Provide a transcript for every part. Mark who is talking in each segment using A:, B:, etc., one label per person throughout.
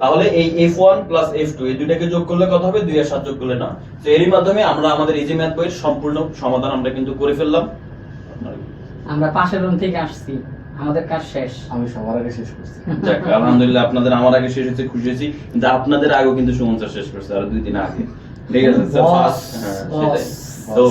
A: তাহলে এই F one plus F two এই দুটাকে যোগ করলে কত হবে? দুই আর সাত যোগ করলে না। তো এরই মাধ্যমে আমরা আমাদের ইজি ম্যাথ বইয়ের সম্পূর্ণ সমাধান আমরা কিন্তু করে ফেললাম।
B: আমরা পাশের রুম থেকে আসছি। আমাদের কাজ শেষ।
C: আমি সবার আগে শেষ করছি।
A: যাক আলহামদুলিল্লাহ আপনাদের আমার আগে শেষ হয়েছে খুশি হয়েছি। কিন্তু আপনাদের আগেও কিন্তু সুমন স্যার শেষ করছে আর দুই দিন আগে। ঠিক আছে স্যার ফার্স্ট হ্যাঁ সেটাই। তো।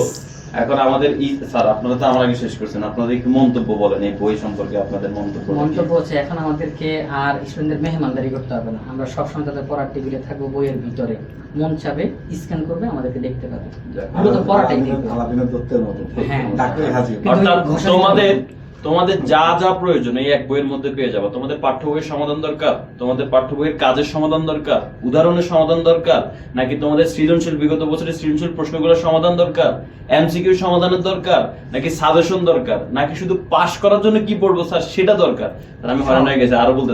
A: এখন আমাদের ই স্যার আপনারা তো আমার আগে শেষ করছেন। আপনাদের একটু মন্তব্য বলেন এই বই সম্পর্কে আপনাদের মন্তব্য
B: মন্তব্য হচ্ছে এখন আমাদেরকে আর স্টুডেন্টদের মেহমানদারি করতে হবে না। আমরা সবসময় তাদের পড়ার টেবিলে থাকব বইয়ের ভিতরে। মন চাবে স্ক্যান করবে আমাদেরকে দেখতে পাবে।
A: যাক।
B: আমরা তো পড়াটাই দেখব। হ্যাঁ।
A: তোমাদের তোমাদের যা যা প্রয়োজন এই এক বইয়ের মধ্যে পেয়ে যাবে। তোমাদের পাঠ্য বইয়ের সমাধান দরকার তোমাদের পাঠ্য বইয়ের কাজের সমাধান দরকার উদাহরণের সমাধান দরকার নাকি তোমাদের সৃজনশীল বিগত বছরের সৃজনশীল প্রশ্নগুলোর সমাধান দরকার এমসিকিউ সমাধানের দরকার নাকি সাজেশন দরকার নাকি শুধু পাস করার জন্য কি পড়ব স্যার সেটা দরকার। আমি হয়রান হয়ে গেছে আরও বলতে।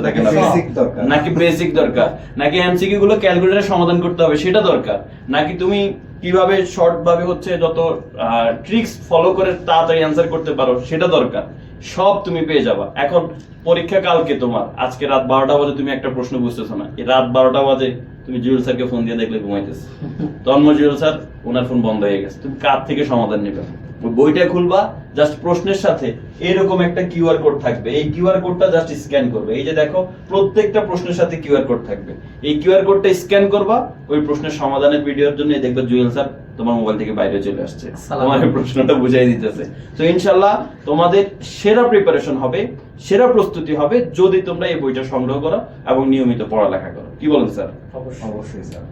C: দরকার।
A: নাকি বেসিক দরকার। নাকি এমসিকিউ গুলো ক্যালকুলেটরে সমাধান করতে হবে সেটা দরকার। নাকি তুমি কীভাবে শর্ট ভাবে হচ্ছে যত ট্রিক্স ফলো করে তাড়াতাড়ি অ্যান্সার করতে পারো সেটা দরকার। সব তুমি পেয়ে যাবা। এখন পরীক্ষা কালকে তোমার। আজকে রাত বারোটা বাজে, তুমি একটা প্রশ্ন বুঝতেছো না। রাত বারোটা বাজে, তুমি জুয়েল স্যারকে ফোন দিয়ে দেখলে ঘুমাইতেছে। তন্ময় জুয়েল স্যার, ওনার ফোন বন্ধ হয়ে গেছে। তুমি কার থেকে সমাধান নেবে? বইটা খুলবা জাস্ট প্রশ্নের সাথে এরকম একটা কিউআর কোড থাকবে। এই কিউআর কোডটা জাস্ট স্ক্যান করবে। এই যে দেখো প্রত্যেকটা প্রশ্নের সাথে কিউআর কোড থাকবে। এই কিউআর কোডটা স্ক্যান করবা ওই প্রশ্নের সমাধানের ভিডিওর জন্য এই দেখবে জুয়েল স্যার তোমার মোবাইল থেকে বাইরে চলে আসছে। তোমার প্রশ্নটা বুঝাই দিতেছে। তো ইনশাল্লাহ তোমাদের সেরা প্রিপারেশন হবে সেরা প্রস্তুতি হবে যদি তোমরা এই বইটা সংগ্রহ করো এবং নিয়মিত পড়ালেখা করো। কি বলেন স্যার?
B: অবশ্যই
C: স্যার।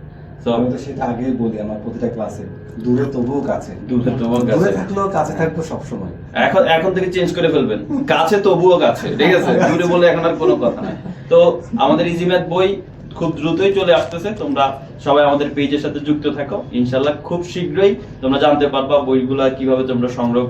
C: আমি তো সেটা আগেই বলি আমার প্রতিটা ক্লাসে। দূরে তবুও কাছে।
A: দূরে তবুও কাছে।
C: দূরে থাকলেও কাছে থাকব সবসময়।
A: এখন এখন থেকে চেঞ্জ করে ফেলবেন। কাছে তবুও কাছে ঠিক আছে? দূরে বলে এখন আর কোনো কথা নাই। তো আমাদের ইজি ম্যাথ বই খুব দ্রুতই চলে আসতেছে। তোমরা সবাই আমাদের পেজের সাথে যুক্ত থাকো। ইনশাল্লাহ খুব শীঘ্রই তোমরা জানতে পারবা বইগুলা কীভাবে তোমরা সংগ্রহ